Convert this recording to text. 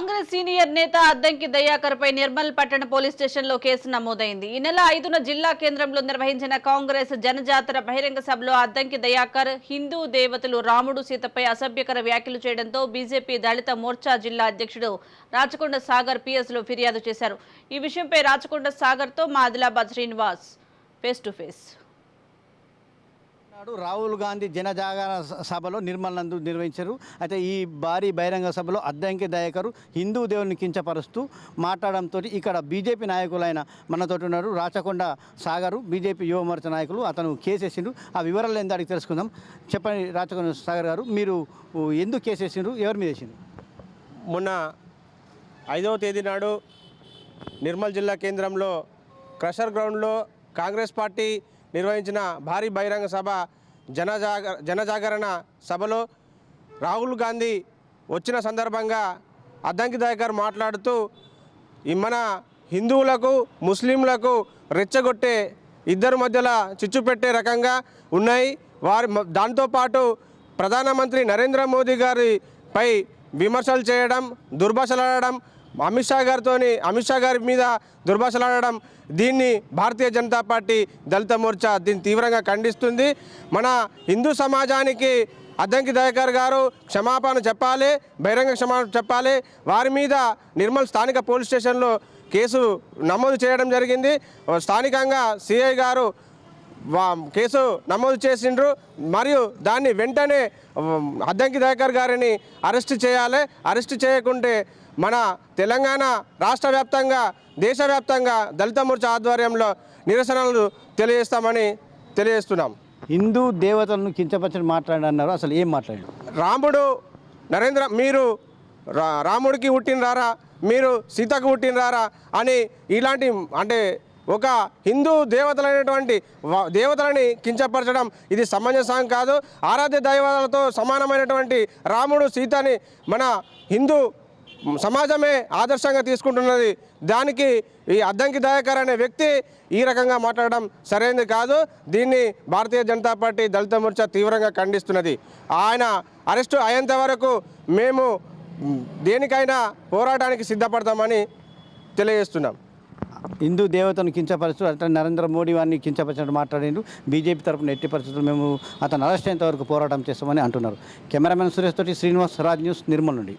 Congress senior నేత అద్దంకి దయాకర్ పై నిర్మల్ పట్టణ police స్టేషన్లో కేసు నమోదైంది. ఈ నెల ఐదున జిల్లా కేంద్రంలో నిర్వహించిన కాంగ్రెస్ జనజాతర బహిరంగ సభలో అద్దంకి దయాకర్ హిందూ దేవతలు రాముడు సీతపై అసభ్యకర వ్యాఖ్యలు చేయడంతో బీజేపీ దళిత మోర్చా జిల్లా అధ్యక్షుడు రాచకొండ సాగర్ పిఎస్లో ఫిర్యాదు చేశారు. ఈ విషయంపై రాచకొండ సాగర్తో మా Adilabad Srinivas face to face. నాడు రాహుల్ గాంధీ జనజాగరణ సభలో నిర్మల్ నందు నిర్వహించారు. అయితే ఈ భారీ బహిరంగ సభలో అద్దంకి దయాకరు. హిందూ దేవుని కించపరుస్తూ మాట్లాడడంతో ఇక్కడ బీజేపీ నాయకులైన మనతోటి ఉన్నారు. రాచకొండ సాగరు బీజేపీ యువమోర్చ నాయకులు అతను కేసేసిండు. ఆ వివరాలు ఏందో అడిగి తెలుసుకుందాం. చెప్పండి రాచకొండ సాగర్ గారు మీరు ఎందుకు కేసేసిండ్రు? ఎవరి మీద వేసిండ్రు? మొన్న ఐదవ తేదీ నాడు నిర్మల్ జిల్లా కేంద్రంలో క్రషర్ గ్రౌండ్లో కాంగ్రెస్ పార్టీ నిర్వహించిన భారీ బహిరంగ సభ జనజాగ జనజాగరణ సభలో రాహుల్ గాంధీ వచ్చిన సందర్భంగా అద్దంకి దయాకర్ మాట్లాడుతూ మన హిందువులకు ముస్లింలకు రెచ్చగొట్టే ఇద్దరు మధ్యలో చిచ్చు పెట్టే రకంగా ఉన్నాయి. వారి దాంతోపాటు ప్రధానమంత్రి నరేంద్ర మోదీ గారిపై విమర్శలు చేయడం దుర్భాషలాడడం అమిత్ షా గారితో అమిత్ షా గారి మీద దుర్భాషలాడడం దీన్ని భారతీయ జనతా పార్టీ దళిత మోర్చా దీన్ని తీవ్రంగా ఖండిస్తుంది. మన హిందూ సమాజానికి అద్దంకి దయాకర్ గారు క్షమాపణ చెప్పాలి బహిరంగ క్షమాపణ చెప్పాలి. వారి మీద నిర్మల్ స్థానిక పోలీస్ స్టేషన్లో కేసు నమోదు చేయడం జరిగింది. స్థానికంగా సిఐ గారు కేసు నమోదు చేసిండ్రు. మరియు దాన్ని వెంటనే అద్దంకి దయాకర్ గారిని అరెస్ట్ చేయాలి. అరెస్ట్ చేయకుంటే మన తెలంగాణ రాష్ట్ర వ్యాప్తంగా దేశవ్యాప్తంగా దళిత మోర్చా ఆధ్వర్యంలో నిరసనలు తెలియజేస్తామని తెలియజేస్తున్నాం. హిందూ దేవతలను కించపరచని మాట్లాడన్నారు అసలు ఏం మాట్లాడారు రాముడు నరేంద్ర మీరు రా రాముడికి పుట్టినరారా? మీరు సీతకు పుట్టినరారా? అని ఇలాంటి అంటే ఒక హిందూ దేవతలైనటువంటి దేవతలని కించపరచడం ఇది సమంజసం కాదు. ఆరాధ్య దైవాలతో సమానమైనటువంటి రాముడు సీతని మన హిందూ సమాజమే ఆదర్శంగా తీసుకుంటున్నది. దానికి ఈ అద్దంకి దయాకర్ అనే వ్యక్తి ఈ రకంగా మాట్లాడడం సరైనది కాదు. దీన్ని భారతీయ జనతా పార్టీ దళిత మోర్చా తీవ్రంగా ఖండిస్తున్నది. ఆయన అరెస్టు అయ్యేంత వరకు మేము దేనికైనా పోరాటానికి సిద్ధపడతామని తెలియజేస్తున్నాం. హిందూ దేవతను కించపరచు అంటే నరేంద్ర మోడీ వారిని కించపరిచినట్టు మాట్లాడిండు. బీజేపీ తరఫున ఎట్టి పరిస్థితులు మేము అతను అరెస్ట్ అయ్యేంత వరకు పోరాటం చేస్తామని అంటున్నారు. కెమెరామెన్ సురేష్ తోటి శ్రీనివాస్ రాజ్ న్యూస్ నిర్మల్ నుండి.